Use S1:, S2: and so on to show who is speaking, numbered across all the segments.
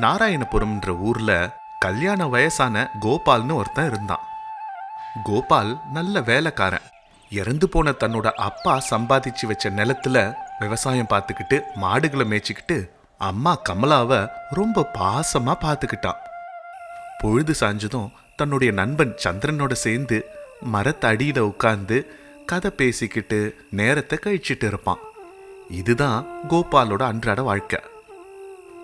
S1: நாராயணபுரம்ன்ற ஊர்ல கல்யாண வயசான கோபால்னு ஒருத்தன் இருந்தான். கோபால் நல்ல வேலைக்காரன். இறந்து போன தன்னோட அப்பா சம்பாதிச்சு வச்ச நிலத்துல விவசாயம் பார்த்துக்கிட்டு மாடுகளை மேய்ச்சிக்கிட்டு அம்மா கமலாவை ரொம்ப பாசமா பார்த்துக்கிட்டான். பொழுது சாஞ்சதும் தன்னுடைய நண்பன் சந்திரனோட சேர்ந்து மரத்தடியில உட்கார்ந்து கதை பேசிக்கிட்டு நேரத்தை கழிச்சிட்டு இருப்பான். இதுதான் கோபாலோட அன்றாட வாழ்க்கை.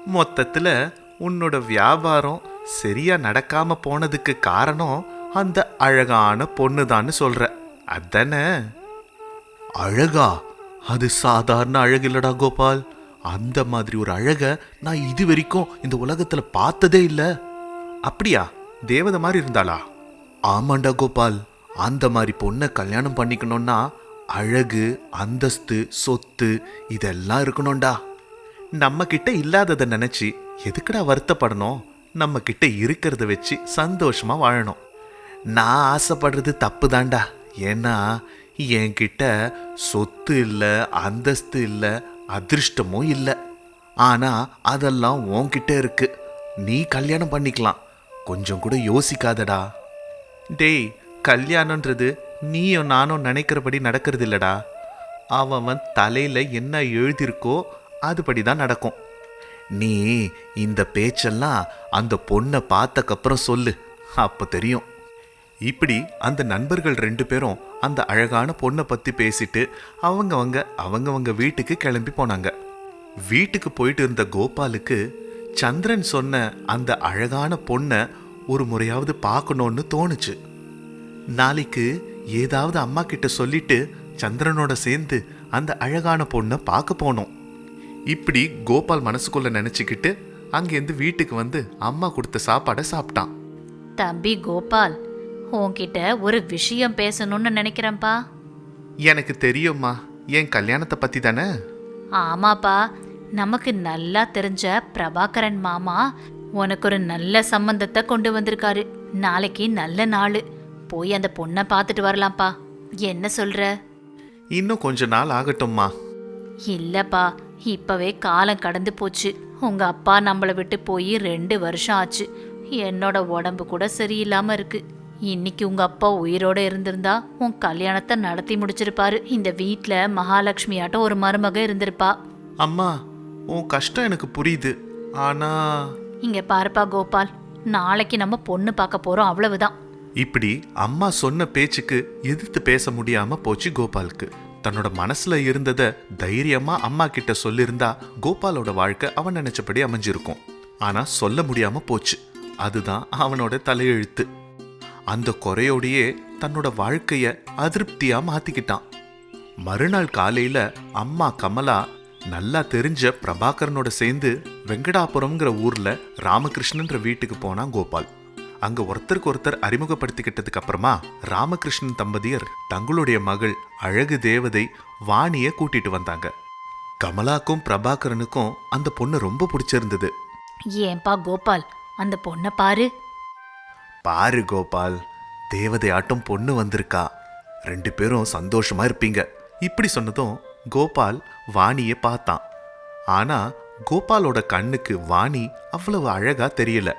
S1: மொத்தத்தில் உன்னோட வியாபாரம் சரியா நடக்காம போனதுக்கு காரணம் அந்த அழகான பொண்ணுதான்னு சொல்ற. அதானே? அழகா? அது சாதாரண அழகு இல்லடா கோபால். அந்த மாதிரி ஒரு அழக நான் இது வரைக்கும் இந்த உலகத்துல பார்த்ததே இல்ல. அப்படியா? தேவதை மாதிரி இருந்தாளா? ஆமாண்டா கோபால். அந்த மாதிரி பொண்ணை கல்யாணம் பண்ணிக்கணும்னா அழகு அந்தஸ்து சொத்து இதெல்லாம் இருக்கணும்டா. நம்ம கிட்ட இல்லாததை நினைச்சு எதுக்குடா வருத்தப்படணும்? நம்ம கிட்ட இருக்கிறத வச்சு சந்தோஷமா வாழணும். நான் ஆசைப்படுறது தப்பு தாண்டா ஏன்னா என்கிட்ட சொத்து இல்லை அந்தஸ்து இல்லை அதிர்ஷ்டமும் இல்லை. ஆனா அதெல்லாம் உன்கிட்ட இருக்கு. நீ கல்யாணம் பண்ணிக்கலாம். கொஞ்சம் கூட யோசிக்காதடா. டேய் கல்யாணன்றது நீயும் நானும் நினைக்கிறபடி நடக்கிறது இல்லடா அவன் தலையில என்ன எழுதியிருக்கோ அதுபடி தான் நடக்கும். நீ இந்த பேச்செல்லாம் அந்த பொண்ணை பார்த்தக்கப்புறம் சொல்லு. அப்ப தெரியும். இப்படி அந்த நண்பர்கள் ரெண்டு பேரும் அந்த அழகான பொண்ணை பத்தி பேசிட்டு அவங்கவங்க அவங்கவங்க வீட்டுக்கு கிளம்பி போனாங்க. வீட்டுக்கு போயிட்டு இருந்த கோபாலுக்கு சந்திரன் சொன்ன அந்த அழகான பொண்ணை ஒரு முறையாவது பார்க்கணும்னு தோணுச்சு. நாளைக்கு ஏதாவது அம்மா கிட்ட சொல்லிட்டு சந்திரனோட சேர்ந்து அந்த அழகான பொண்ணை பார்க்க போனோம். இப்படி கோபால் மனசுக்குள்ள நினைச்சுக்கிட்டு அங்கேருந்து வீட்டுக்கு வந்து அம்மா கொடுத்த சாப்பாடை சாப்பிட்டான்.
S2: தம்பி கோபால் உன்கிட்ட ஒரு விஷயம் பேசணும்னு நினைக்கிறேன்ப்பா.
S1: எனக்கு தெரியும்மா என் கல்யாணத்தை பத்தி தானே?
S2: ஆமாப்பா நமக்கு நல்லா தெரிஞ்ச பிரபாகரன் மாமா உனக்கு ஒரு நல்ல சம்பந்தத்தை கொண்டு வந்திருக்காரு. நாளைக்கு நல்ல நாள். போய் அந்த பொண்ணை பார்த்துட்டு வரலாம்ப்பா. என்ன சொல்ற?
S1: இன்னும் கொஞ்ச நாள் ஆகட்டும்மா.
S2: இல்லப்பா இப்பவே காலம் கடந்து போச்சு. உங்க அப்பா நம்மளை விட்டு போய் ரெண்டு வருஷம் ஆச்சு. என்னோட உடம்பு கூட சரியில்லாம இருக்கு. இன்னைக்கு உங்க அப்பா உயிரோட இருந்திருந்தா உன் கல்யாணத்தை நடத்தி முடிச்சிருப்பாரு. இந்த வீட்ல மகாலட்சுமி ஆட்டம் ஒரு மருமக இருந்திருப்பா.
S1: அம்மா உன் கஷ்டம் எனக்கு புரியுது. ஆனா
S2: இங்க பாருப்பா கோபால் நாளைக்கு நம்ம பொண்ணு பார்க்க போறோம் அவ்வளவுதான்.
S1: இப்படி அம்மா சொன்ன பேச்சுக்கு எதிர்த்து பேச முடியாம போச்சு கோபாலுக்கு. தன்னோட மனசுல இருந்ததை தைரியமா அம்மா கிட்ட சொல்லியிருந்தா கோபாலோட வாழ்க்கை அவன் நினைச்சபடி அமைஞ்சிருக்கும். ஆனா சொல்ல முடியாம போச்சு. அதுதான் அவனோட தலையெழுத்து. அந்த குறையோடையே தன்னோட வாழ்க்கைய அதிருப்தியா மாத்திக்கிட்டான். மறுநாள் காலையில அம்மா கமலா நல்லா தெரிஞ்ச பிரபாகரனோட சேர்ந்து வெங்கடாபுரம்ங்கிற ஊர்ல ராமகிருஷ்ணன்ற வீட்டுக்கு போனான் கோபால். அங்க ஒருத்தருக்கு ஒருத்தர் அறிமுகப்படுத்திக்கிட்டதுக்கு அப்புறமா ராமகிருஷ்ணன் தம்பதியர் தங்களுடைய மகள் அழகு தேவதை வாணிய கூட்டிட்டு வந்தாங்க. கமலாக்கும் பிரபாகரனுக்கும் அந்த பொண்ணு ரொம்ப பிடிச்சிருந்தது.
S2: ஏன்பா கோபால் அந்த பொண்ணை பாரு.
S1: பாரு கோபால் தேவதை ஆட்டம் பொண்ணு வந்திருக்கா. ரெண்டு பேரும் சந்தோஷமா இருப்பீங்க. இப்படி சொன்னதும் கோபால் வாணியை பார்த்தான் ஆனா கோபாலோட கண்ணுக்கு வாணி அவ்வளவு அழகா தெரியல.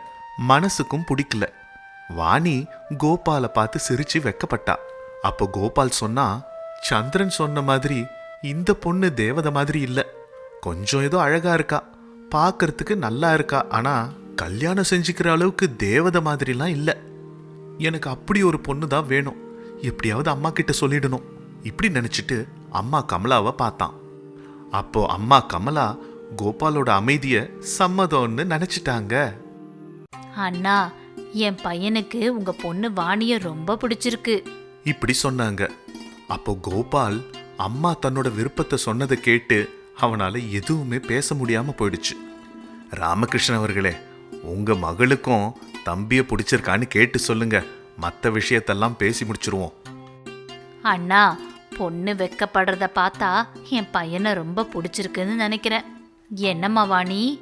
S1: மனசுக்கும் பிடிக்கல. வாணி கோபாலை பார்த்து சிரிச்சு வெக்கப்பட்டா. அப்போ கோபால் சொன்னா சந்திரன் சொன்ன மாதிரி இந்த பொண்ணு தேவதை மாதிரி இல்லை. கொஞ்சம் ஏதோ அழகா இருக்கா. பார்க்கறதுக்கு நல்லா இருக்கா. ஆனா கல்யாணம் செஞ்சுக்கிற அளவுக்கு தேவதை மாதிரிலாம் இல்லை. எனக்கு அப்படி ஒரு பொண்ணு தான் வேணும். எப்படியாவது அம்மா கிட்ட சொல்லிடணும். இப்படி நினைச்சிட்டு அம்மா கமலாவை பார்த்தான். அப்போ அம்மா கமலா கோபாலோட அமைதியை சம்மதம்னு நினைச்சிட்டாங்க.
S2: அண்ணா என் பையனுக்கு உங்க பொண்ணு வாணிய ரொம்ப பிடிச்சிருக்கு.
S1: இப்படி சொன்னாங்க. அப்போ கோபால் அம்மா தன்னோட விருப்பத்தை சொன்னதை கேட்டு அவனால எதுவுமே பேச முடியாம போயிடுச்சு. ராமகிருஷ்ணன் அவர்களே உங்க மகளுக்கும் தம்பிய பிடிச்சிருக்கான்னு கேட்டு சொல்லுங்க. மற்ற விஷயத்தெல்லாம் பேசி முடிச்சிருவோம்.
S2: அண்ணா பொண்ணு வெக்கப்படுறத பார்த்தா என் பையனை ரொம்ப பிடிச்சிருக்குன்னு நினைக்கிறேன். என்னம்மா வாணி?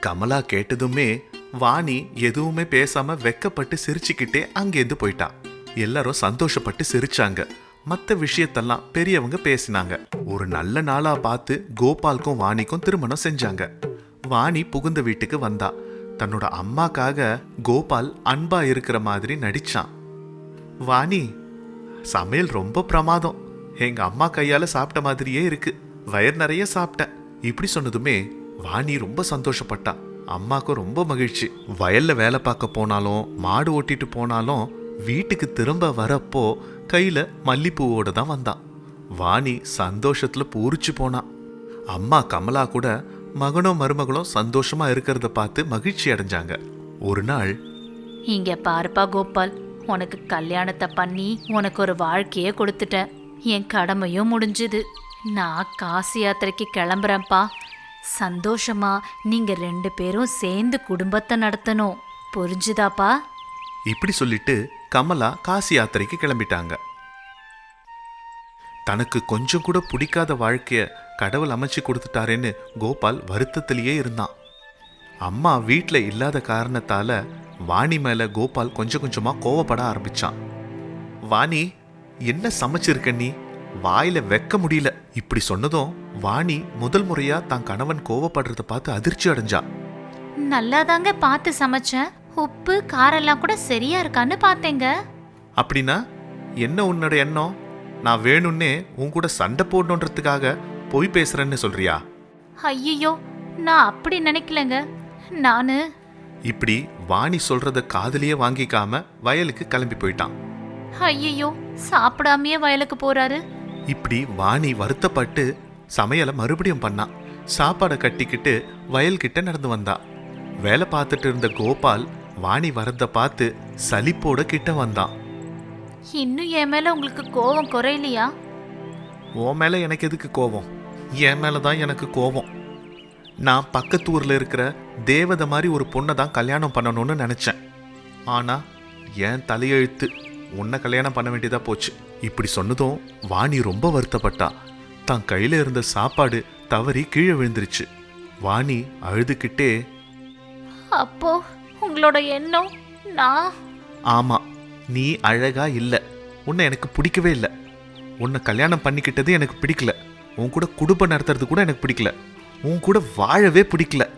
S1: கமலா கேட்டதுமே வாணி எதுவுமே பேசாம வெக்கப்பட்டு சிரிச்சுக்கிட்டே அங்கேருந்து போயிட்டா. எல்லாரும் சந்தோஷப்பட்டு சிரிச்சாங்க. மற்ற விஷயத்தெல்லாம் பெரியவங்க பேசினாங்க. ஒரு நல்ல நாளா பார்த்து கோபாலுக்கும் வாணிக்கும் திருமணம் செஞ்சாங்க. வாணி புகுந்த வீட்டுக்கு வந்தா. தன்னோட அம்மாக்காக கோபால் அன்பா இருக்கிற மாதிரி நடிச்சான். வாணி சமையல் ரொம்ப பிரமாதம். எங்க அம்மா கையால சாப்பிட்ட மாதிரியே இருக்கு. வயர் நிறைய சாப்பிட்டேன். இப்படி சொன்னதுமே வாணி ரொம்ப சந்தோஷப்பட்டான் அம்மாவுக்கு ரொம்ப மகிழ்ச்சி. வயல்ல வேலை பார்க்க போனாலும் மாடு ஓட்டிட்டு போனாலும் வீட்டுக்கு திரும்ப வரப்போ கையில மல்லிப்பூவோட தான் வந்தான் வாணி சந்தோஷத்துல பூரிச்சு போனான் அம்மா கமலா கூட மகனும் மருமகளும் சந்தோஷமா இருக்கிறத பார்த்து மகிழ்ச்சி அடைஞ்சாங்க. ஒரு நாள்
S2: இங்க பாருப்பா கோபால். உனக்கு கல்யாணத்தை பண்ணி உனக்கு ஒரு வாழ்க்கையே கொடுத்துட்டேன். என் கடமையும் முடிஞ்சுது. நான் காசி யாத்திரைக்கு கிளம்புறேன்ப்பா. சந்தோஷமா நீங்க ரெண்டு பேரும் சேர்ந்து குடும்பத்தை நடத்தணும். புரிஞ்சுதாப்பா?
S1: இப்படி சொல்லிட்டு கமலா காசி யாத்திரைக்கு கிளம்பிட்டாங்க. தனக்கு கொஞ்சம் கூட பிடிக்காத வாழ்க்கைய கடவுள் அமைச்சு கொடுத்துட்டாரேன்னு கோபால் வருத்தத்திலேயே இருந்தான். அம்மா வீட்டில் இல்லாத காரணத்தால வாணி மேல கோபால் கொஞ்சம் கொஞ்சமா கோவப்பட ஆரம்பிச்சான். வாணி என்ன சமைச்சிருக்க நீ? வாயில வைக்க முடியல. இப்படி சொன்னதும் வாணி முதல் முறையா தான் கணவன் கோவப்படுறத பார்த்து அதிர்ச்சி அடைஞ்சா.
S2: நல்லாதாங்க பார்த்து சமைச்சேன். உப்பு காரெல்லாம் கூட சரியா இருக்கான்னு பார்த்தேங்க.
S1: அப்படின்னா என்ன உன்னோட எண்ணம்? நான் வேணும்னே உன் கூட சண்டை போடணுன்றதுக்காக பொய் பேசுறேன்னு சொல்றியா?
S2: ஐயோ நான் அப்படி நினைக்கலங்க. நானு.
S1: இப்படி வாணி சொல்றத காதுலயே வாங்கிக்காம வயலுக்கு கிளம்பி போயிட்டான்.
S2: ஐயோ சாப்பிடாமயே வயலுக்கு போறாரு.
S1: இப்படி வாணி வருத்தப்பட்டு சமையலை மறுபடியும் பண்ணான் சாப்பாடை கட்டிக்கிட்டு வயல்கிட்ட நடந்து வந்தா. வேலை பார்த்துட்டு இருந்த கோபால் வாணி வரத பார்த்து சலிப்போட கிட்ட வந்தான்
S2: இன்னும் என் மேல உங்களுக்கு கோவம் குறையலையா?
S1: உன் மேல எனக்கு எதுக்கு கோவம்? என் மேல தான் எனக்கு கோவம். நான் பக்கத்து ஊர்ல இருக்கிற தேவதை மாதிரி ஒரு பொண்ணை தான் கல்யாணம் பண்ணணும்னு நினைச்சேன். ஆனா என் தலையெழுத்து உன்னை கல்யாணம் பண்ண வேண்டியதா போச்சு. இப்படி சொன்னதும் வாணி ரொம்ப வருத்தப்பட்டா. தான் கையில இருந்த சாப்பாடு தவறி கீழே விழுந்துருச்சு. வாணி அழுதுகிட்டே
S2: அப்போ உங்களோட எண்ணம் நான்
S1: ஆமா நீ அழகா இல்ல. உன்னை எனக்கு பிடிக்கவே இல்லை. உன்னை கல்யாணம் பண்ணிக்கிட்டது எனக்கு பிடிக்கல. உன் கூட குடும்பம் நடத்துறது கூட எனக்கு பிடிக்கல. உன் கூட வாழவே பிடிக்கல.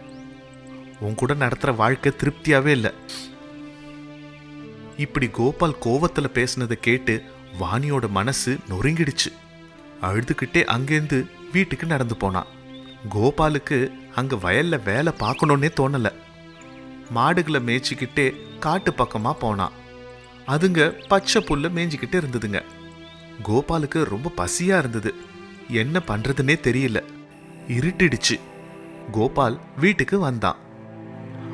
S1: உன் கூட நடத்துற வாழ்க்கை திருப்தியாவே இல்லை. இப்படி கோபால் கோவத்துல பேசுனதை கேட்டு வாணியோட மனசு நொறுங்கிடுச்சு. அழுதுகிட்டே அங்கேருந்து வீட்டுக்கு நடந்து போனான். கோபாலுக்கு அங்கே வயலில் வேலை பார்க்கணுன்னே தோணலை. மாடுகளை மேய்ச்சிக்கிட்டே காட்டு பக்கமாக போனான். அதுங்க பச்சை புல்ல மேய்ஞ்சிக்கிட்டு இருந்ததுங்க. கோபாலுக்கு ரொம்ப பசியாக இருந்தது. என்ன பண்ணுறதுன்னே தெரியல. இருட்டிடுச்சு. கோபால் வீட்டுக்கு வந்தான்.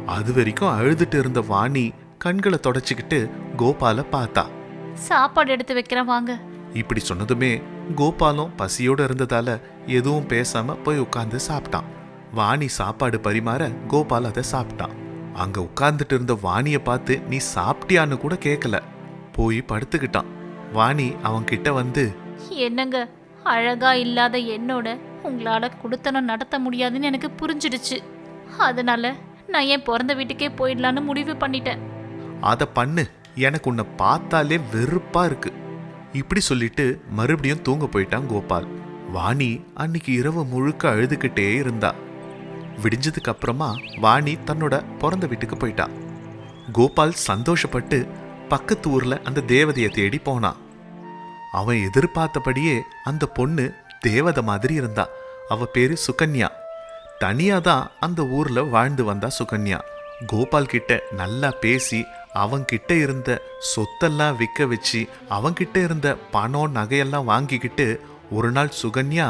S1: அது வரைக்கும் அழுதுட்டு இருந்த வாணி கண்களை தொடச்சிக்கிட்டு கோபால பார்த்தா.
S2: சாப்பாடு எடுத்து வைக்கிறேன் வாங்க.
S1: இப்படி சொன்னதுமே கோபாலும் பசியோட இருந்ததால எதுவும் பேசாம போய் உட்கார்ந்து சாப்பிட்டான். வாணி சாப்பாடு பரிமாற கோபால் அதை சாப்பிட்டான். அங்க உட்கார்ந்துட்டு இருந்த வாணிய பார்த்து நீ சாப்பிட்டியான்னு கூட கேட்கல போய் படுத்துக்கிட்டான். வாணி அவன் கிட்ட வந்து
S2: என்னங்க? அழகா இல்லாத என்னோட உங்களால குடுத்தனம் நடத்த முடியாதுன்னு எனக்கு புரிஞ்சிடுச்சு. அதனால நான் என் பிறந்த வீட்டுக்கே போயிடலான்னு முடிவு பண்ணிட்டேன்.
S1: அதை பண்ணு. எனக்கு உன்னை பார்த்தாலே வெறுப்பா இருக்கு. இப்படி சொல்லிட்டு மறுபடியும் தூங்க போயிட்டான் கோபால். வாணி அன்னைக்கு இரவு முழுக்க அழுதுகிட்டே இருந்தா. விடிஞ்சதுக்கு அப்புறமா வாணி தன்னோட பிறந்த வீட்டுக்கு போயிட்டா. கோபால் சந்தோஷப்பட்டு பக்கத்து ஊர்ல அந்த தேவதையை தேடி போனான் அவன் எதிர்பார்த்தபடியே அந்த பொண்ணு தேவதை மாதிரி இருந்தா. அவ பேரு சுகன்யா. தனியா தான் அந்த ஊர்ல வாழ்ந்து வந்தா சுகன்யா. கோபால் கிட்ட நல்லா பேசி அவன்கிட்ட இருந்த சொத்தெல்லாம் விற்க வச்சு அவன்கிட்ட இருந்த பணம் நகையெல்லாம் வாங்கிக்கிட்டு ஒரு நாள் சுகன்யா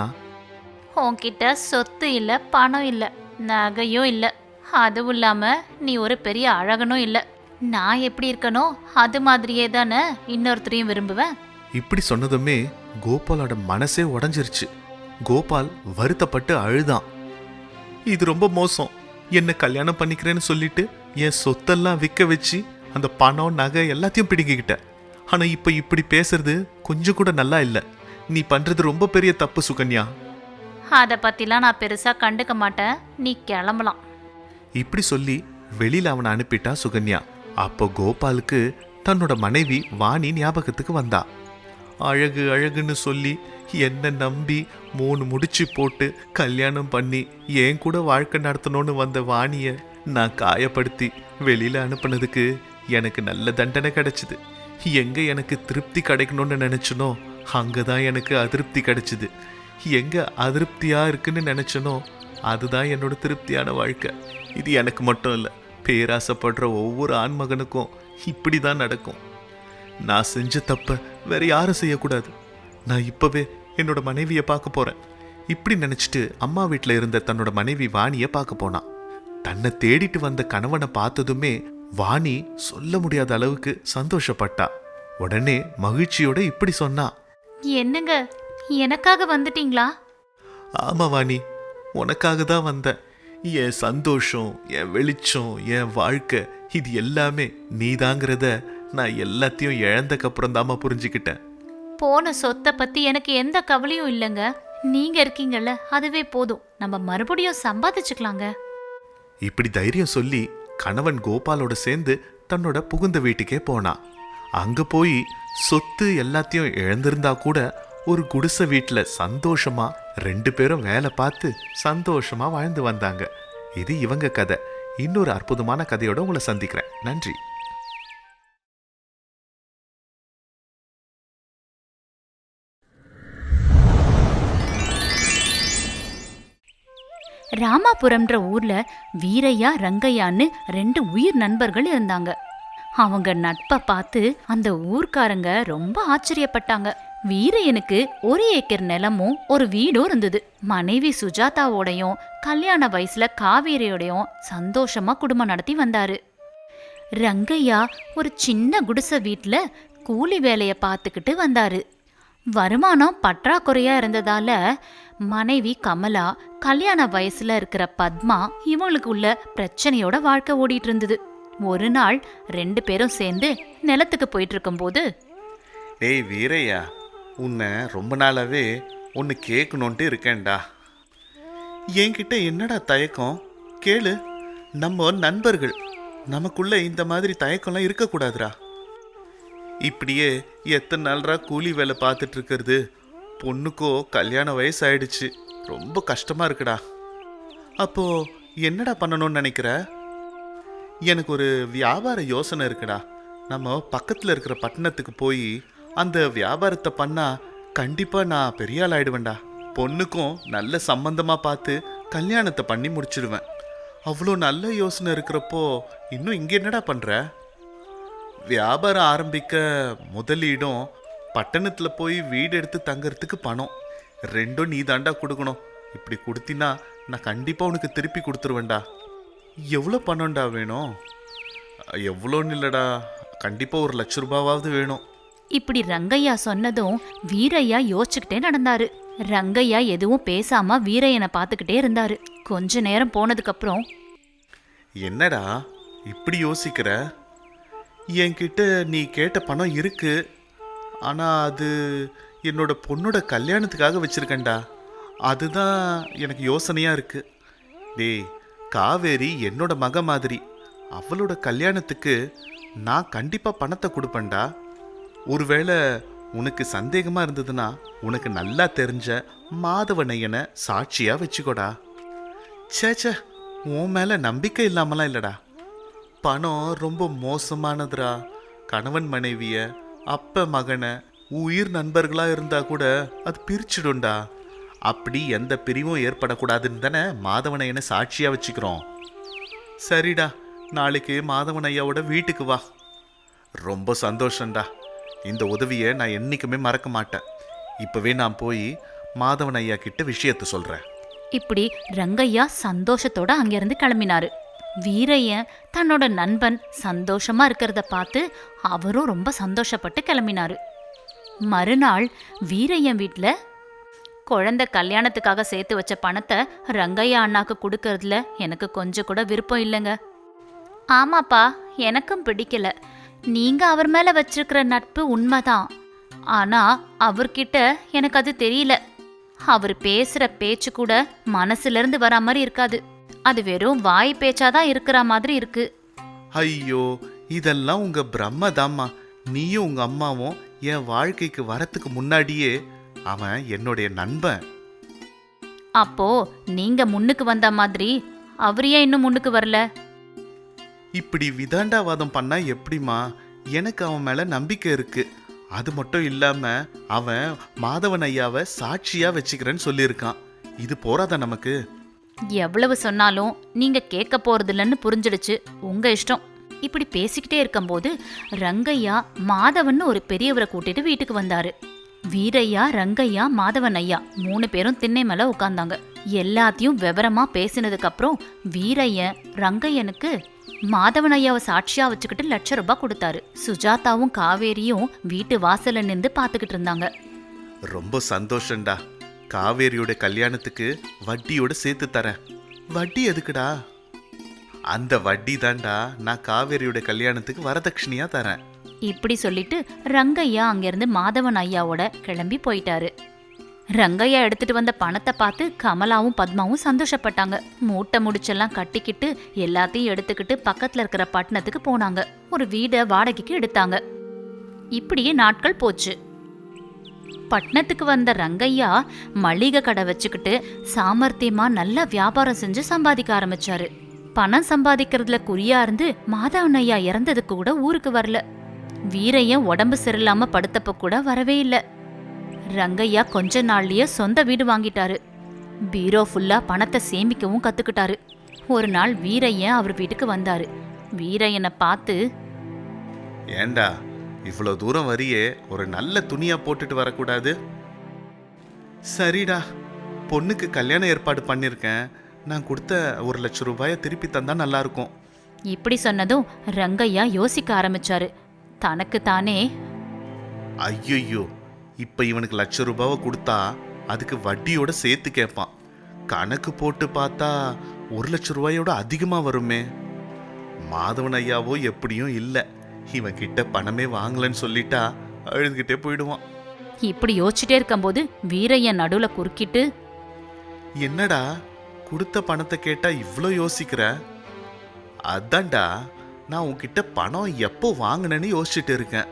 S2: உன்கிட்ட சொத்து இல்லை பணம் இல்லை நகையும் இல்லை. அதுவும் இல்லாமல் நீ ஒரு பெரிய அழகனும் இல்லை. நான் எப்படி இருக்கனோ அது மாதிரியே தானே இன்னொருத்தரையும் விரும்புவேன்.
S1: இப்படி சொன்னதுமே கோபாலோட மனசே உடைஞ்சிருச்சு. கோபால் வருத்தப்பட்டு அழுதான். இது ரொம்ப மோசம். என்ன கல்யாணம் பண்ணிக்கிறேன்னு சொல்லிட்டு என் சொத்தெல்லாம் விற்க வச்சு அந்த பணம் நகை எல்லாத்தையும் பிடுங்கிக்கிட்ட. ஆனா இப்ப இப்படி பேசுறது கொஞ்சம் கூட நல்லா இல்ல. நீ பண்றது ரொம்ப பெரிய தப்பு சுகன்யா.
S2: அதை பற்றிலாம் நான் பெருசாக கண்டுக்க மாட்டேன். நீ கிளம்பலாம்.
S1: இப்படி சொல்லி வெளியில அவனை அனுப்பிட்டா சுகன்யா. அப்போ கோபாலுக்கு தன்னோட மனைவி வாணி ஞாபகத்துக்கு வந்தா. அழகு அழகுன்னு சொல்லி என்ன நம்பி மூணு முடிச்சு போட்டு கல்யாணம் பண்ணி என் கூட வாழ்க்கை நடத்தணும்னு வந்த வாணிய நான் காயப்படுத்தி வெளியில அனுப்புனதுக்கு எனக்கு நல்ல தண்டனை கிடைச்சிது. எங்க எனக்கு திருப்தி கிடைக்கணும்னு நினைச்சனோ அங்கதான் எனக்கு அதிருப்தி கிடைச்சிது. எங்க அதிருப்தியா இருக்குன்னு நினைச்சனோ அதுதான் என்னோட திருப்தியான வாழ்க்கை. இது எனக்கு மட்டும் இல்லை பேராசைப்படுற ஒவ்வொரு ஆண்மகனுக்கும் இப்படி தான் நடக்கும். நான் செஞ்ச தப்ப வேற யாரும் செய்யக்கூடாது. நான் இப்பவே என்னோட மனைவியை பார்க்க போறேன். இப்படி நினச்சிட்டு அம்மா வீட்டில் இருந்த தன்னோட மனைவி வாணியை பார்க்க போனான் தன்னை தேடிட்டு வந்த கணவனை பார்த்ததுமே வாணி சொல்ல முடியாத அளவுக்கு சந்தோஷப்பட்டா. உடனே மகிழ்ச்சியோட இப்படி சொன்னா.
S2: என்னங்க எனக்காக வந்துட்டீங்களா?
S1: ஆமா வாணி உனக்காக தான் வந்தேன். என் சந்தோஷம் என் வெளிச்சம் என் வாழ்க்கை இது எல்லாமே நீதாங்கிறத நான் எல்லாத்தையும் இழந்தக்கப்புறம் தாம்மா புரிஞ்சுக்கிட்டேன்.
S2: போன சொத்தை பத்தி எனக்கு எந்த கவலையும் இல்லைங்க. நீங்க இருக்கீங்கல்ல அதுவே போதும். நம்ம மறுபடியும் சம்பாதிச்சுக்கலாங்க.
S1: இப்படி தைரியம் சொல்லி கணவன் கோபாலோட சேர்ந்து தன்னோட புகுந்த வீட்டுக்கே போனான் அங்க போய் சொத்து எல்லாத்தையும் இழந்திருந்தா கூட ஒரு குடிசை வீட்டில் சந்தோஷமா ரெண்டு பேரும் வேலை பார்த்து சந்தோஷமா வாழ்ந்து வந்தாங்க. இது இவங்க கதை. இன்னொரு அற்புதமான கதையோட உங்களை சந்திக்கிறேன். நன்றி.
S2: ராமாபுரம்ன்ற ஊர்ல வீரையா ரங்கையான்னு ரெண்டு உயிர் நண்பர்கள் இருந்தாங்க. அவங்க நட்பை பார்த்து அந்த ஊர்க்காரங்க ரொம்ப ஆச்சரியப்பட்டாங்க. வீரையனுக்கு ஒரு ஏக்கர் நிலமும் ஒரு வீடும் இருந்தது. மனைவி சுஜாதாவோடையும் கல்யாண வயசுல காவேரியோடையும் சந்தோஷமா குடும்பம் நடத்தி வந்தாரு. ரங்கையா ஒரு சின்ன குடிசை வீட்டில் கூலி வேலையை பார்த்துக்கிட்டு வந்தாரு. வருமானம் பற்றாக்குறையா இருந்ததால மனைவி கமலா கல்யாண வயசுல இருக்கிற பத்மா இவங்களுக்கு உள்ள பிரச்சனையோட வாழ்க்கை ஓடிட்டு இருந்தது ஒரு நாள் ரெண்டு பேரும் சேர்ந்து நிலத்துக்கு போயிட்டு இருக்கும்போது
S1: டேய் வீரையா உன்னை ரொம்ப நாளாவே ஒன்று கேட்கணுன்ட்டு இருக்கேன்டா. என்கிட்ட என்னடா தயக்கம்? கேளு. நம்ம நண்பர்கள் நமக்குள்ள இந்த மாதிரி தயக்கம்லாம் இருக்கக்கூடாதுடா. இப்படியே எத்தனை நாள்ரா கூலி வேலை பார்த்துட்டு இருக்கிறது? பொண்ணுக்கோ கல்யாண வயசு ஆயிடுச்சு ரொம்ப கஷ்டமா இருக்குடா. அப்போ என்னடா பண்ணணும்னு நினைக்கிற? எனக்கு ஒரு வியாபார யோசனை இருக்குடா. நம்ம பக்கத்தில் இருக்கிற பட்டணத்துக்கு போய் அந்த வியாபாரத்தை பண்ணா கண்டிப்பா நான் பெரிய ஆள் ஆயிடுவேன்டா. பொண்ணுக்கும் நல்ல சம்பந்தமா பார்த்து கல்யாணத்தை பண்ணி முடிச்சிடுவேன். அவ்வளோ நல்ல யோசனை இருக்கிறப்போ இன்னும் இங்கே என்னடா பண்ற? வியாபாரம் ஆரம்பிக்க முதலீடும் பட்டணத்தில் போய் வீடு எடுத்து தங்கறதுக்கு பணம். ரெண்டும் நீ தாண்டா கொடுக்கணும். இப்படி கொடுத்தினா நான் கண்டிப்பாக உனக்கு திருப்பி கொடுத்துருவேன்டா. எவ்வளோ பணம்டா வேணும்? எவ்வளோன்னு இல்லைடா. கண்டிப்பாக ஒரு லட்ச ரூபாவாவது வேணும்.
S2: இப்படி ரங்கையா சொன்னதும் வீரையா யோசிச்சுக்கிட்டே நடந்தாரு. ரங்கையா எதுவும் பேசாம வீரையனை பார்த்துக்கிட்டே இருந்தாரு. கொஞ்ச நேரம் போனதுக்கு அப்புறம்
S1: என்னடா இப்படி யோசிக்கிற? என்கிட்ட நீ கேட்ட பணம் இருக்கு. ஆனால் அது என்னோட பொண்ணோட கல்யாணத்துக்காக வச்சுருக்கேன்டா. அதுதான் எனக்கு யோசனையாக இருக்குது டேய் காவேரி என்னோட மக மாதிரி. அவளோட கல்யாணத்துக்கு நான் கண்டிப்பாக பணத்தை கொடுப்பேன்டா. ஒருவேளை உனக்கு சந்தேகமாக இருந்ததுன்னா உனக்கு நல்லா தெரிஞ்ச மாதவனையனை சாட்சியாக வச்சுக்கோடா. ச்சே ச்சே உன் மேலே நம்பிக்கை இல்லாமலாம் இல்லைடா. பணம் ரொம்ப மோசமானதுடா. கணவன் மனைவியை அப்ப மகனை உயிர் நண்பர்களா இருந்தா கூட அது பிரிச்சிடும்டா. அப்படி எந்த பிரிவும் ஏற்படக்கூடாதுன்னு தானே மாதவனையனை சாட்சியா வச்சுக்கிறோம். சரிடா நாளைக்கு மாதவன் ஐயாவோட வீட்டுக்கு வா. ரொம்ப சந்தோஷம்டா. இந்த உதவியை நான் என்னைக்குமே மறக்க மாட்டேன். இப்போவே நான் போய் மாதவன் ஐயா கிட்ட விஷயத்த சொல்கிறேன்
S2: இப்படி ரங்கையா சந்தோஷத்தோட அங்கிருந்து கிளம்பினாரு. வீரையன் தன்னோட நண்பன் சந்தோஷமா இருக்கிறத பார்த்து அவரும் ரொம்ப சந்தோஷப்பட்டு கிளம்பினாரு. மறுநாள் வீரையன் வீட்டில் குழந்தை கல்யாணத்துக்காக சேர்த்து வச்ச பணத்தை ரங்கையா அண்ணாக்கு கொடுக்கறதுல எனக்கு கொஞ்சம் கூட விருப்பம் இல்லைங்க. ஆமாப்பா எனக்கும் பிடிக்கல. நீங்க அவர் மேல வச்சிருக்கிற நட்பு உண்மைதான். ஆனா அவர்கிட்ட எனக்கு அது தெரியல. அவர் பேசுற பேச்சு கூட மனசுல இருந்து வரா மாதிரி இருக்காது. அது வெறும் வாய் பேச்சாதான் இருக்கிற மாதிரி இருக்கு.
S1: ஐயோ இதெல்லாம் உங்க பிரம்மதாம்மா. நீயும் உங்க அம்மாவும் என் வாழ்க்கைக்கு வரத்துக்கு முன்னாடியே அவன் என்னுடைய நண்பன்.
S2: அப்போ நீங்க முன்னுக்கு வந்த மாதிரி அவர் ஏன் இன்னும் முன்னுக்கு வரல?
S1: இப்படி விதாண்டாவாதம் பண்ணா எப்படிம்மா? எனக்கு அவன் மேல நம்பிக்கை இருக்கு. அது மட்டும் இல்லாம அவன் மாதவன் ஐயாவை சாட்சியா வச்சுக்கிறேன்னு சொல்லியிருக்கான். இது போறாதா நமக்கு?
S2: எவ்வளவு சொன்னாலும் நீங்க கேட்க போறதில்லன்னு புரிஞ்சிடுச்சு. உங்க இஷ்டம். இப்படி பேசிக்கிட்டே இருக்கும்போது ரங்கையா மாதவன்னு ஒரு பெரியவரை கூட்டிட்டு வீட்டுக்கு வந்தாரு. வீரையா ரங்கையா மாதவன் ஐயா மூணு பேரும் திண்ணை மேல உட்கார்ந்தாங்க. எல்லாத்தையும் விவரமா பேசினதுக்கு அப்புறம் வீரையன் ரங்கையனுக்கு மாதவன் ஐயாவை சாட்சியா வச்சுக்கிட்டு லட்ச ரூபாய் கொடுத்தாரு. சுஜாதாவும் காவேரியும் வீட்டு வாசல்ல நின்று பாத்துக்கிட்டு இருந்தாங்க.
S1: ரொம்ப சந்தோஷம்டா. காவேரியோட கல்யாணத்துக்கு வட்டியோட சேர்த்து தரேன். வட்டி எதுக்குடா? அந்த வட்டி தான்டா நான் காவேரியோட கல்யாணத்துக்கு வரதட்சணையா தரேன்.
S2: இப்படி சொல்லிட்டு ரங்கையா அங்கிருந்து மாதவன் ஐயாவோட கிளம்பி போயிட்டாரு. ரங்கையா எடுத்துட்டு வந்த பணத்தை பார்த்து கமலாவும் பத்மாவும் சந்தோஷப்பட்டாங்க. மூட்டை முடிச்செல்லாம் கட்டிக்கிட்டு எல்லாத்தையும் எடுத்துக்கிட்டு பக்கத்துல இருக்கிற பட்டணத்துக்கு போனாங்க. ஒரு வீடை வாடகைக்கு எடுத்தாங்க. இப்படியே நாட்கள் போச்சு. பட்டணத்துக்கு வந்த ரங்கையா மளிகை கடை வச்சுக்கிட்டு சாமர்த்தியமா நல்லா வியாபாரம் செஞ்சு சம்பாதிக்க ஆரம்பிச்சாரு. பணம் சம்பாதிக்கிறதுல குறியா இருந்து மாதவன் ஐயா இறந்ததுக்கு கூட ஊருக்கு வரல. வீரையன் உடம்பு சரியில்லாம படுத்தப்ப கூட வரவே இல்லை. ரங்கையா கொஞ்ச நாள்லயே சொந்த வீடு வாங்கிட்டாரு. பீரோ ஃபுல்லா பணத்தை சேமிக்கவும் கத்துக்கிட்டாரு. ஒரு நாள் வீரையன் அவர் வீட்டுக்கு வந்தாரு. வீரையனை பார்த்து
S1: ஏண்டா இவ்வளோ தூரம் வரியே ஒரு நல்ல துணியா போட்டுட்டு வரக்கூடாது. சரிடா பொண்ணுக்கு கல்யாண ஏற்பாடு பண்ணியிருக்கேன் நான் கொடுத்த ஒரு லட்சம் ரூபாயை திருப்பி தந்தா நல்லா இருக்கும்
S2: இப்படி சொன்னதும் ரங்கையா யோசிக்க ஆரம்பிச்சாரு. தனக்கு தானே.
S1: ஐயையோ இப்போ இவனுக்கு லட்ச ரூபாவை கொடுத்தா அதுக்கு வட்டியோட சேர்த்து கேட்பான். கணக்கு போட்டு பார்த்தா ஒரு லட்ச ரூபாயோட அதிகமாக வருமே. மாதவன் ஐயாவோ எப்படியும் இல்லை. இவன் கிட்ட பணமே வாங்கலன்னு சொல்லிட்டா அழுதுகிட்டே போயிடுவான்.
S2: இப்படி யோசிச்சுட்டே இருக்கும்போது வீரையன் நடுவுல குறுக்கிட்டு
S1: என்னடா கொடுத்த பணத்தை கேட்டா இவ்வளோ யோசிக்கிற? அதான்டா நான் உன்கிட்ட பணம் எப்போ வாங்கினேன்னு யோசிச்சுட்டு இருக்கேன்.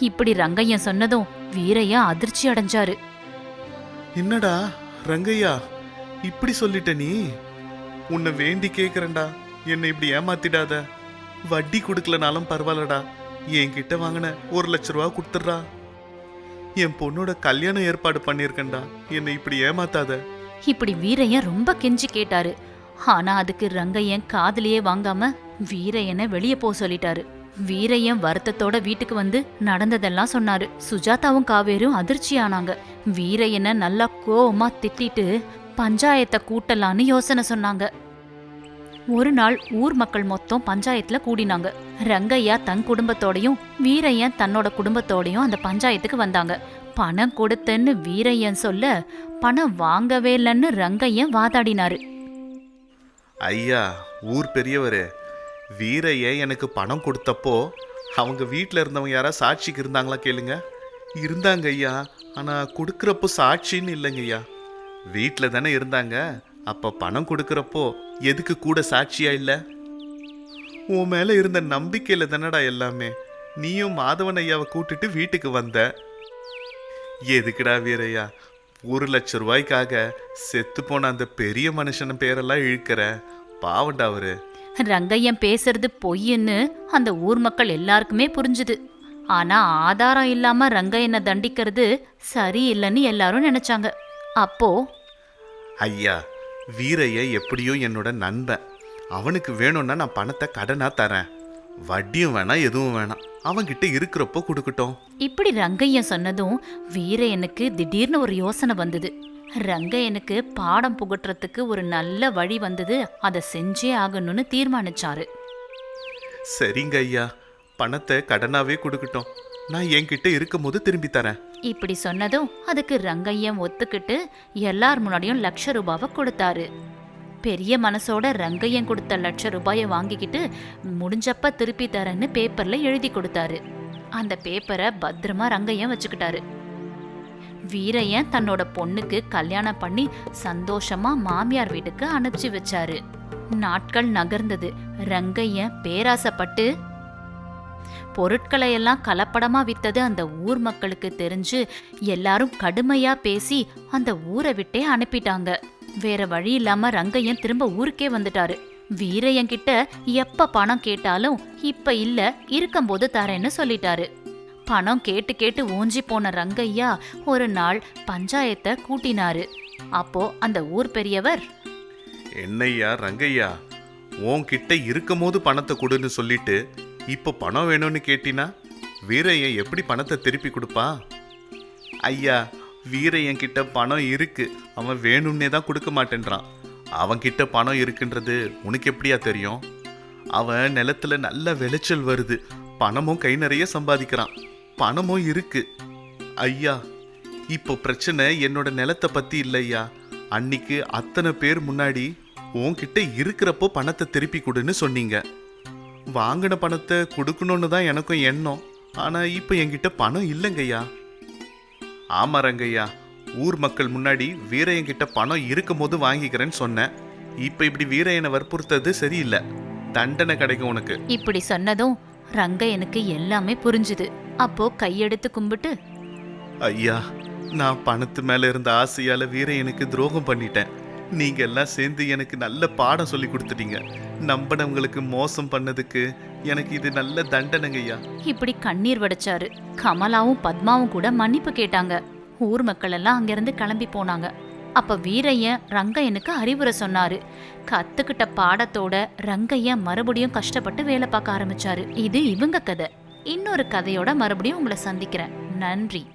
S2: இப்படி ரங்கையன் சொன்னதும் வீரையன் அதிர்ச்சி அடைஞ்சாரு.
S1: என்னடா ரங்கையா இப்படி சொல்லிட்ட நீ? உன்னை வேண்டி கேக்குறேன்டா என்னை இப்படி ஏமாத்திடாத? வட்டி கொடுக்கலனாலும் பரவாயில்லடா. என்கிட்ட வாங்கின ஒரு லட்ச ரூபா கொடுத்துட்றா. என் பொண்ணோட கல்யாணம் ஏற்பாடு பண்ணியிருக்கேன்டா. என்னை இப்படி ஏமாத்தாத.
S2: இப்படி வீரையன் ரொம்ப கெஞ்சி கேட்டாரு. ஆனா அதுக்கு ரங்கையன் காதலியே வாங்காம வீரையனை வெளியே போக சொல்லிட்டாரு. வீரையன் வருத்தத்தோட வீட்டுக்கு வந்து நடந்ததெல்லாம் சொன்னாரு. சுஜாதாவும் காவேரும் அதிர்ச்சி ஆனாங்க வீரையனை நல்லா கோவமா திட்டிட்டு பஞ்சாயத்தை கூட்டலான்னு யோசனை சொன்னாங்க. ஒரு நாள் ஊர் மக்கள் மொத்தம் பஞ்சாயத்துல கூடினாங்க. ரங்கையா தன் குடும்பத்தோடையும் வீரையன் தன்னோட குடும்பத்தோடையும் அந்த பஞ்சாயத்துக்கு வந்தாங்க. பணம் கொடுத்தேன்னு வீரையன் சொல்ல பணம் வாங்கவே இல்லைன்னு ரங்கையன் வாதாடினாரு.
S1: ஐயா ஊர் பெரியவர் வீரையன் எனக்கு பணம் கொடுத்தப்போ அவங்க வீட்டில் இருந்தவங்க யாரா சாட்சிக்கு இருந்தாங்களா கேளுங்க. இருந்தாங்க ஐயா ஆனால் கொடுக்குறப்போ சாட்சின்னு இல்லைங்க ஐயா. வீட்டில் தானே இருந்தாங்க. அப்போ பணம் கொடுக்குறப்போ எதுக்கு கூட சாட்சியா இல்லை? உன் மேலே இருந்த நம்பிக்கையில் தானடா எல்லாமே. நீயும் மாதவன் ஐயாவை கூட்டிட்டு வீட்டுக்கு வந்த. எதுக்குடா வீரையா? ஒரு லட்ச ரூபாய்க்காக செத்து போன அந்த பெரிய மனுஷன் பேரெல்லாம் இழுக்கிற. பாவண்டா அவரு.
S2: ரங்கையன் பேசுறது பொய்ன்னு அந்த ஊர் மக்கள் எல்லாருக்குமே புரிஞ்சுது. ஆனா ஆதாரம் இல்லாம ரங்கையனை தண்டிக்கிறது சரியில்லைன்னு எல்லாரும் நினைச்சாங்க. அப்போ?
S1: ஐயா வீரைய எப்படியோ என்னோட நண்பன். அவனுக்கு வேணும்னா நான் பணத்தை கடனா தரேன். வட்டியும் வேணாம் எதுவும் வேணாம். அவன்கிட்ட இருக்கிறப்போ கொடுக்கட்டும்.
S2: இப்படி ரங்கையன் சொன்னதும் வீரையனுக்கு திடீர்னு ஒரு யோசனை வந்தது. ரங்கையனுக்கு பாடம் புகட்டுறதுக்கு ஒரு நல்ல வழி வந்தது. அதை செஞ்சே ஆகணும்னு தீர்மானிச்சாரு.
S1: சரிங்க ஐயா. பணத்தை கடனாவே கொடுக்கட்டும். நான் என்கிட்ட இருக்கும்போது திரும்பி தரேன்.
S2: இப்படி சொன்னதும் அதுக்கு ரங்கையன் ஒத்துக்கிட்டு எல்லார் முன்னாடியும் லட்ச ரூபாவை கொடுத்தாரு. பெரிய மனசோட ரங்கையன் கொடுத்த லட்ச ரூபாயை வாங்கிக்கிட்டு முடிஞ்சப்ப திருப்பி தரேன்னு பேப்பர்ல எழுதி கொடுத்தாரு. அந்த பேப்பரை பத்திரமா ரங்கையன் வச்சுக்கிட்டாரு. வீரையன் தன்னோட பொண்ணுக்கு கல்யாணம் பண்ணி சந்தோஷமா மாமியார் வீட்டுக்கு அனுப்பிச்சு வச்சாரு. நாட்கள் நகர்ந்தது. ரங்கையன் பேராசப்பட்டு பொருட்களை எல்லாம் கலப்படமா வித்தது அந்த ஊர் மக்களுக்கு தெரிஞ்சு எல்லாரும் கடுமையா பேசி அந்த ஊரை விட்டே அனுப்பிட்டாங்க. வேற வழி இல்லாம ரங்கையன் திரும்ப ஊருக்கே வந்துட்டாரு. வீரையன் கிட்ட எப்ப பணம் கேட்டாலும் இப்ப இல்ல இருக்கும்போது தரேன்னு சொல்லிட்டாரு. பணம் கேட்டு கேட்டு ஓஞ்சி போன ரங்கையா ஒரு நாள் பஞ்சாயத்தை கூட்டினாரு. அப்போ அந்த ஊர் பெரியவர்
S1: என்னய்யா ரங்கையா உன்கிட்ட இருக்கும் போது பணத்தை கொடுன்னு சொல்லிட்டு இப்போ பணம் வேணும்னு கேட்டினா வீரையன் எப்படி பணத்தை திருப்பி கொடுப்பா? ஐயா வீரையன் கிட்ட பணம் இருக்கு. அவன் வேணும்னே தான் கொடுக்க மாட்டேன்றான். அவன் கிட்ட பணம் இருக்குன்றது உனக்கு எப்படியா தெரியும்? அவன் நிலத்துல நல்ல விளைச்சல் வருது. பணமும் கை நிறைய சம்பாதிக்கிறான். பணமும் இருக்கு. ஐயா இப்போ பிரச்சனை என்னோட நிலத்தை பத்தி இல்லையா அன்னைக்கு அத்தனை பேர் முன்னாடி உன்கிட்ட இருக்கிறப்போ பணத்தை திருப்பி கொடுன்னு சொன்னீங்க. வாங்கின பணத்தை கொடுக்கணும்னு தான் எனக்கும் எண்ணம். ஆனா இப்போ என்கிட்ட பணம் இல்லைங்கய்யா. ஆமா ரங்கய்யா ஊர் மக்கள் முன்னாடி வீரையன்கிட்ட பணம் இருக்கும் போது வாங்கிக்கிறேன்னு சொன்னேன். இப்போ இப்படி வீரையனை வற்புறுத்தது சரியில்லை. தண்டனை கிடைக்கும் உனக்கு.
S2: இப்படி சொன்னதும் ரங்கையனுக்கு எல்லாமே புரிஞ்சுது. அப்போ கையெடுத்து கும்பிட்டு
S1: ஐயா நான் பணத்து மேல இருந்த ஆசையால வீரையனுக்கு துரோகம் பண்ணிட்டேன். நீங்க எல்லாம் சேர்ந்து எனக்கு நல்ல பாடம் சொல்லி கொடுத்துட்டீங்க. நம்பினவங்களுக்கு மோசம் பண்ணதுக்கு எனக்கு இது நல்ல தண்டனைங்கய்யா
S2: இப்படி கண்ணீர் வடிச்சாரு. கமலாவும் பத்மாவும் கூட மன்னிப்பு கேட்டாங்க. ஊர் மக்கள் எல்லாம் அங்கிருந்து கிளம்பி போனாங்க. அப்ப வீரையன் ரங்கையனுக்கு அறிவுரை சொன்னாரு. கத்துக்கிட்ட பாடத்தோட ரங்கையன் மறுபடியும் கஷ்டப்பட்டு வேலை பார்க்க ஆரம்பிச்சாரு. இது இவங்க கதை. இன்னொரு கதையோட மறுபடியும் உங்களை சந்திக்கிறேன். நன்றி.